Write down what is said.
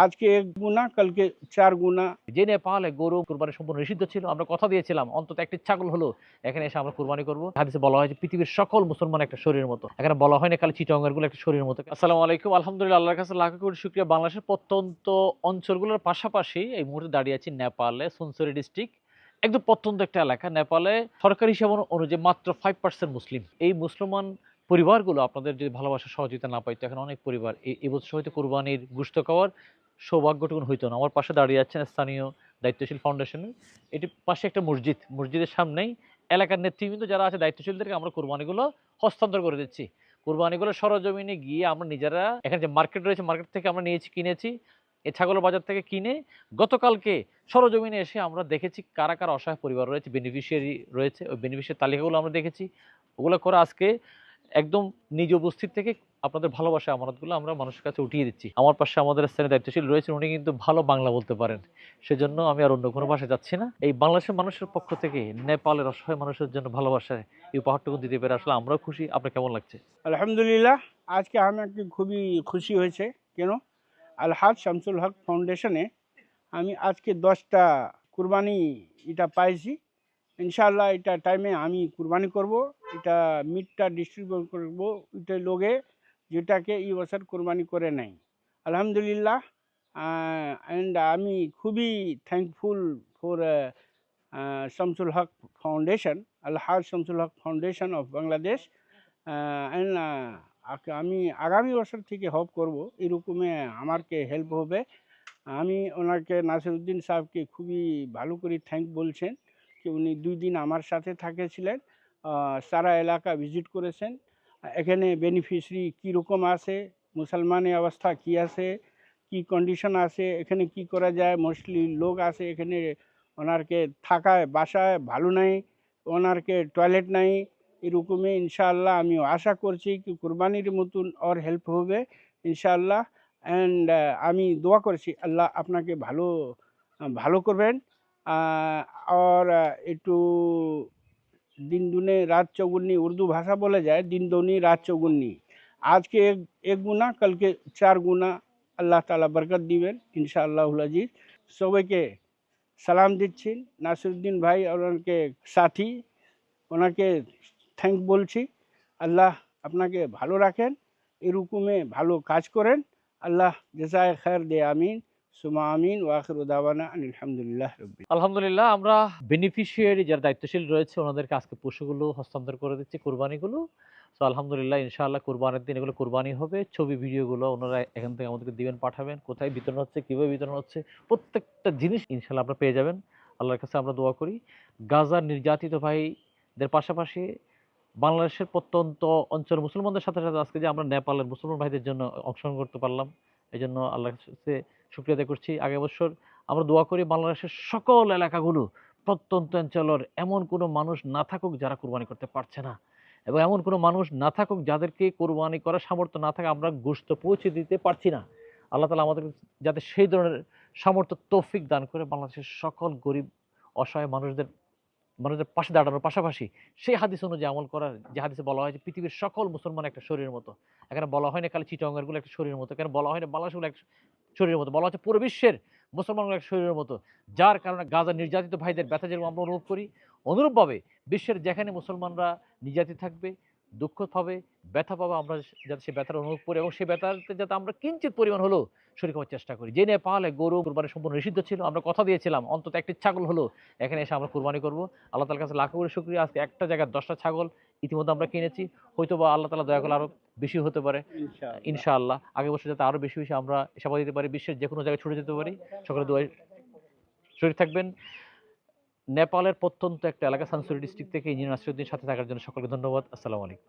আজকে এক গুণা কালকে চার গুণা। যে নেপালে গরু কুরবানি সম্পূর্ণ নিষিদ্ধ ছিল, আমরা কথা দিয়েছিলাম, অন্তত একটি ছাগল হলো, এখানে এসে আমরা কোরবানি করব। হাদিসে বলা হয় যে পৃথিবীর সকল মুসলমান একটা শরীরের মতো। এখানে বলা হয় না খালি চিটঙ্গেরগুলো একটা শরীরের মতো। আসসালামু আলাইকুম, আলহামদুলিল্লাহ, আল্লাহর কাছে লাখ কোটি শুক্রিয়া। বাংলাদেশের প্রত্যন্ত অঞ্চলগুলোর পাশাপাশি এই মুহূর্তে দাঁড়িয়ে আছি নেপালে, সুনসরি ডিস্ট্রিক্ট, একদম প্রত্যন্ত একটা এলাকা। নেপালে সরকারি হিসাব অনুযায়ী মাত্র ফাইভ পার্সেন্ট মুসলিম। এই মুসলমান পরিবারগুলো আপনাদের যদি ভালোবাসা, সহযোগিতা না পাইতো, এখন অনেক পরিবার এই এবছর হয়তো কোরবানির গুস্ত খাওয়ার সৌভাগ্যটুকুন হইতো না। আমার পাশে দাঁড়িয়ে আছেন স্থানীয় দায়িত্বশীল ফাউন্ডেশনের এটি পাশে একটা মসজিদ, মসজিদের সামনেই এলাকার নেতৃবৃন্দ যারা আছে দায়িত্বশীলদেরকে আমরা কোরবানিগুলো হস্তান্তর করে দিচ্ছি। কোরবানিগুলো সরজমিনে গিয়ে আমরা নিজেরা এখানে যে মার্কেট রয়েছে, মার্কেট থেকে আমরা নিয়েছি, কিনেছি, এ ছাগলের বাজার থেকে কিনে গতকালকে সরজমিনে এসে আমরা দেখেছি কারা কারা অসহায় পরিবার রয়েছে বেনিফিশিয়ারি রয়েছে। ওই বেনিফিশিয়ারি তালিকাগুলো আমরা দেখেছি। ওগুলো করে আজকে একদম নিজ উপস্থিত থেকে আপনাদের ভালোবাসা আমানতগুলো আমরা মানুষের কাছে উঠিয়ে দিচ্ছি। আমার পাশে আমাদের স্থানীয় দায়িত্বশীল রয়েছেন, উনি কিন্তু ভালো বাংলা বলতে পারেন। সেজন্য আমি আর অন্য কোনো ভাষায় যাচ্ছি না। এই বাংলাদেশের মানুষের পক্ষ থেকে নেপালের অসহায় মানুষের জন্য ভালোবাসায় এই উপহারটুকু দিতে পেরে আসলে আমরাও খুশি। আপনার কেমন লাগছে? আলহামদুলিল্লাহ, আজকে আমাকে খুবই খুশি হয়েছে। কেন? আলহাজ শামসুল হক ফাউন্ডেশনে আমি আজকে দশটা কুরবানি এটা পাইছি। ইনশাআল্লাহ এটা টাইমে আমি কুরবানি করব। এটা মিটটা ডিস্ট্রিবিউট করব এটা লোকে যেটাকে এই বছর কুরবানি করে নেয় আলহামদুলিল্লাহ অ্যান্ড আমি খুবই thankful for Shamsul Haque foundation Alhaj Shamsul Haque foundation of Bangladesh. And আমি আগামী বছর থেকে হপ করব। এরকমে আমারকে হেল্প হবে। আমি ওনাকে নাসিরুদ্দিন সাহেবকে খুবই ভালো করে থ্যাঙ্ক বলছেন। উনি দুই দিন আমার সাথে থাকেছিলেন। সারা এলাকা ভিজিট করেছেন। এখানে বেনিফিশিয়ারি কীরকম আছে মুসলমানের অবস্থা কি আছে, কি কন্ডিশন আছে, এখানে কি করা যায় মোস্টলি লোক আছে এখানে, ওনারকে থাকায়, বাসায় ভালো নাই, ওনারকে টয়লেট নাই, এরকমই ইনশাআল্লাহ আমি আশা করছি কি কুরবানির মতন ওর হেল্প হবে ইনশাআল্লাহ। অ্যান্ড আমি দোয়া করছি, আল্লাহ আপনাকে ভালো ভালো করবেন। আর একটু দিন দুনে রাত চৌগুন্নি উর্দু ভাষা বলে যায় দিন দুনি রাত চৌগুন্নি আজকে এক এক গুণা, কালকে চার গুণা। আল্লাহ তালা বরকত দিবেন ইনশাআল্লাহ আজিজ। সবাইকে সালাম দিচ্ছেন নাসিরুদ্দিন ভাই ওনাকে সাথী, ওনাকে থ্যাংক বলছি। আল্লাহ আপনাকে ভালো রাখেন, এরকমে ভালো কাজ করেন। আল্লাহ জেসায় খের দে, আমিন। সুমা আলহামদুলিল্লাহ আমরা বেনিফিশিয়ারি যারা দায়িত্বশীল রয়েছে, ওনাদেরকে আজকে পশুগুলো হস্তান্তর করে দিচ্ছি, কোরবানিগুলো। তো আলহামদুলিল্লাহ, ইনশাআল্লাহ কোরবানির দিন এগুলো কোরবানি হবে। ছবি, ভিডিওগুলো ওনারা এখান থেকে আমাদেরকে দিবেন, পাঠাবেন, কোথায় বিতরণ হচ্ছে, কীভাবে বিতরণ হচ্ছে, প্রত্যেকটা জিনিস ইনশাআল্লাহ আমরা পেয়ে যাবেন। আল্লাহর কাছে আমরা দোয়া করি। গাজার নির্যাতিত ভাইদের পাশাপাশি বাংলাদেশের প্রত্যন্ত অঞ্চল মুসলমানদের সাথে সাথে আজকে যে আমরা নেপালের মুসলমান ভাইদের জন্য অংশগ্রহণ করতে পারলাম এই জন্য আল্লাহর কাছে শুক্রিয়া আদায় করছি। আগে বছর আমরা দোয়া করি বাংলাদেশের সকল এলাকাগুলো, প্রত্যন্ত অঞ্চলের এমন কোনো মানুষ না থাকুক যারা কোরবানি করতে পারছে না। এবং এমন কোনো মানুষ না থাকুক যাদেরকে কোরবানি করার সামর্থ্য না থাকে আমরা গোস্ত পৌঁছে দিতে পারছি না। আল্লাহ তালা আমাদের যাতে সেই ধরনের সামর্থ্য, তৌফিক দান করে বাংলাদেশের সকল গরিব, অসহায় মানুষদের মানুষদের পাশে দাঁড়ানোর পাশাপাশি সেই হাদিস অনুযায়ী আমল করার যে হাদিসে বলা হয় যে পৃথিবীর সকল মুসলমান একটা শরীরের মতো। এখানে বলা হয় না খালি চিটঙ্গেরগুলো একটা শরীরের মতো, এখানে বলা হয় না বাংলাদেশগুলো এক শরীরের মতো। বলা হচ্ছে পুরো বিশ্বের মুসলমানগুলো এক শরীরের মতো। যার কারণে গাজা নির্যাতিত ভাইদের ব্যথা যেরকম আমরা অনুভব করি, অনুরূপভাবে বিশ্বের যেখানে মুসলমানরা নির্যাতিত থাকবে, দুঃখ পাবে, ব্যথা পাবে, আমরা যাতে সেই ব্যথার অনুভব করি এবং সেই ব্যথাতে যাতে আমরা কিঞ্চিত পরিমাণ হলেও শরীর হওয়ার চেষ্টা করি। যে নেপালে গরু কুরবানি সম্পূর্ণ নিষিদ্ধ ছিল, আমরা কথা দিয়েছিলাম, অন্তত একটি ছাগল হলো এখানে এসে আমরা কুরবানি করব। আল্লাহ তালার কাছে লাখো করে শুক্রিয়া। আজকে একটা জায়গায় দশটা ছাগল ইতিমধ্যে আমরা কিনেছি। হয়তো বা আল্লাহ তালা দয়া করলে আরও বেশি হতে পারে। ইনশাআল্লাহ। আগে বছর যাতে আরও বেশি বেশি আমরা সেবা দিতে পারি বিশ্বের যে কোনো জায়গায় ছুটে যেতে পারি। সকলে দোয়াই শরীর থাকবেন। নেপালের প্রত্যন্ত একটা এলাকা সানসুরি ডিস্ট্রিক্ট থেকে ইঞ্জিনিয়ার নাসিরুদ্দিন সাথে থাকার জন্য সকলকে ধন্যবাদ। আসসালামু আলাইকুম।